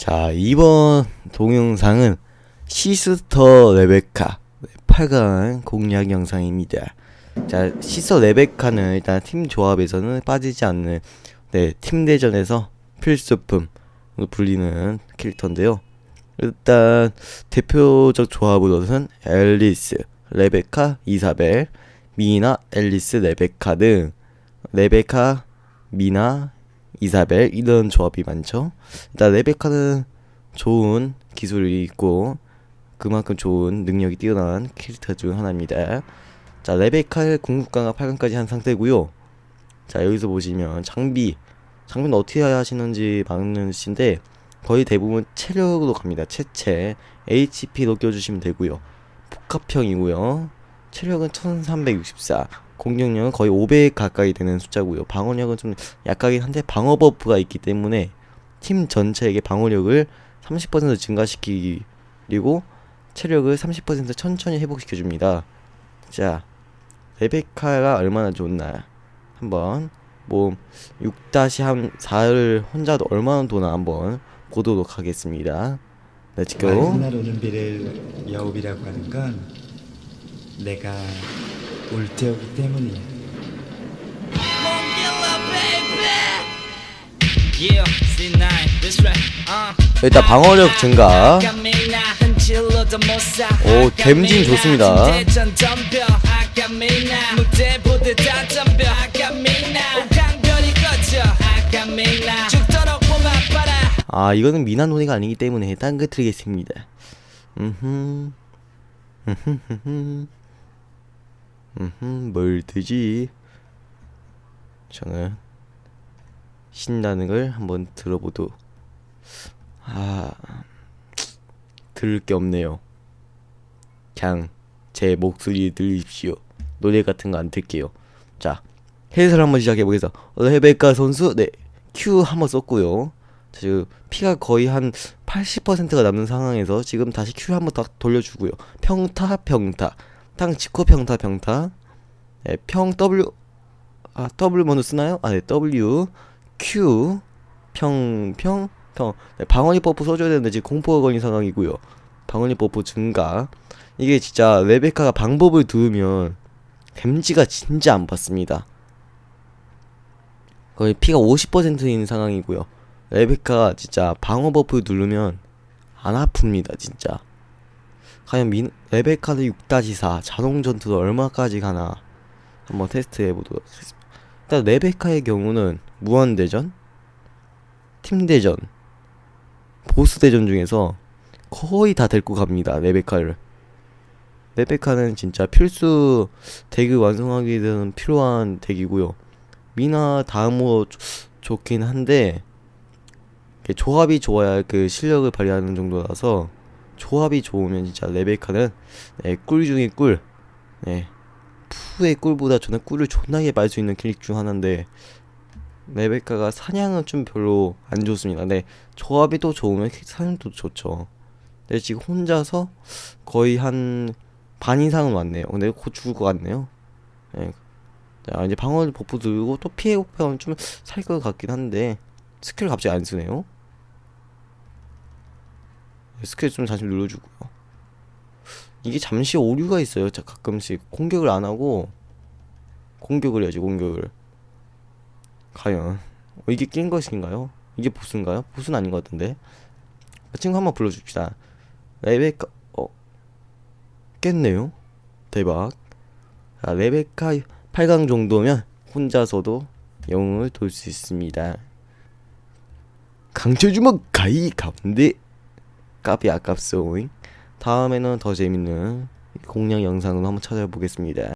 자, 이번 동영상은 시스터 레베카 8강 공략 영상입니다. 자, 시스터 레베카는 일단 팀 조합에서는 빠지지 않는 네, 팀 대전에서 필수품으로 불리는 캐릭터인데요. 일단 대표적 조합으로는 앨리스, 레베카, 이사벨, 미나, 앨리스, 레베카 등 레베카, 미나, 이사벨 이런 조합이 많죠. 일단 레베카는 좋은 기술이 있고 그만큼 좋은 능력이 뛰어난 캐릭터 중 하나입니다. 자 레베카를 궁극강화 8강까지 한 상태고요. 자 여기서 보시면 장비 장비는 어떻게 하시는지 많으신데 거의 대부분 체력으로 갑니다. 체체 HP로 껴주시면 되고요. 복합형이고요. 체력은 1364 공격력은 거의 500 가까이 되는 숫자고요. 방어력은 좀 약하긴 한데 방어 버프가 있기 때문에 팀 전체에게 방어력을 30% 증가시키기 그리고 체력을 30% 천천히 회복시켜 줍니다. 자, 레베카가 얼마나 좋나 한번 뭐 6-4를 혼자도 얼마나 도나 한번 보도록 하겠습니다. Let's go. 날 오는 비를 여우비라고 하는 건 내가 울테오기 때문이야. Yeah, C9, this right. 일단 방어력 증가. 오, 댐진 좋습니다. 아 이거는 미난 논의가 아니기 때문에 딴거 드리겠습니다. 음흠. 음흠. 음흠. 뭘 드지? 저는 신나는 걸 한번 들어보도 아 들을 게 없네요. 그냥 제 목소리 들으십시오. 노래 같은 거 안 틀게요. 자 해설 한번 시작해 보겠습니다. 어, 레베카 선수 네 Q 한번 썼고요. 자, 지금 피가 거의 한 80%가 남는 상황에서 지금 다시 Q 한번 딱 돌려주고요. 평타 평타 땅 지코 평타 평타 네, 평 W 아 W 먼저 쓰나요? 아네 W Q 평평 평 네, 방어力버프 써줘야 되는데 지금 공포가 걸린 상황이고요. 방어力버프 증가 이게 진짜 레베카가 방법을 두으면 댐지가 진짜 안 받습니다. 거의 피가 50%인 상황이고요. 레베카 진짜 방어 버프 누르면 안 아픕니다, 진짜. 과연 민, 레베카드 6-4 자동 전투도 얼마까지 가나 한번 테스트 해 보도록 하겠습니다. 일단 레베카의 경우는 무한대전, 팀대전, 보스대전 중에서 거의 다 데리고 갑니다, 레베카를. 레베카는 진짜 필수 덱을 완성하기 위해서는 필요한 덱이고요. 미나 다음으로 좋- 좋긴 한데 조합이 좋아야 그 실력을 발휘하는 정도라서 조합이 좋으면 진짜 레베카는 네, 꿀 중에 꿀. 네. 푸의 꿀보다 저는 꿀을 존나게 말수 있는 캐릭 중 하나인데 레베카가 사냥은 좀 별로 안 좋습니다. 네. 조합이 또 좋으면 캐- 사냥도 좋죠. 네, 지금 혼자서 거의 한 반 이상은 왔네요. 근데 곧 죽을 것 같네요. 네. 자, 이제 방어 버프 들고 또 피해 복하면 좀 살 것 같긴 한데 스킬 갑자기 안 쓰네요. 스킬 좀 다시 눌러주고요. 이게 잠시 오류가 있어요. 자, 가끔씩 공격을 안 하고 공격을 해야지 공격을. 과연 어, 이게 낀 것인가요? 이게 보스인가요? 보스는 아닌 것 같은데. 친구 한번 불러줍시다. 레베카 어 깼네요. 대박. 자, 레베카 8강 정도면 혼자서도 영웅을 돌 수 있습니다. 강철주먹 가이 가운데 까비 아깝소잉. 다음에는 더 재밌는 공략 영상으로 한번 찾아보겠습니다.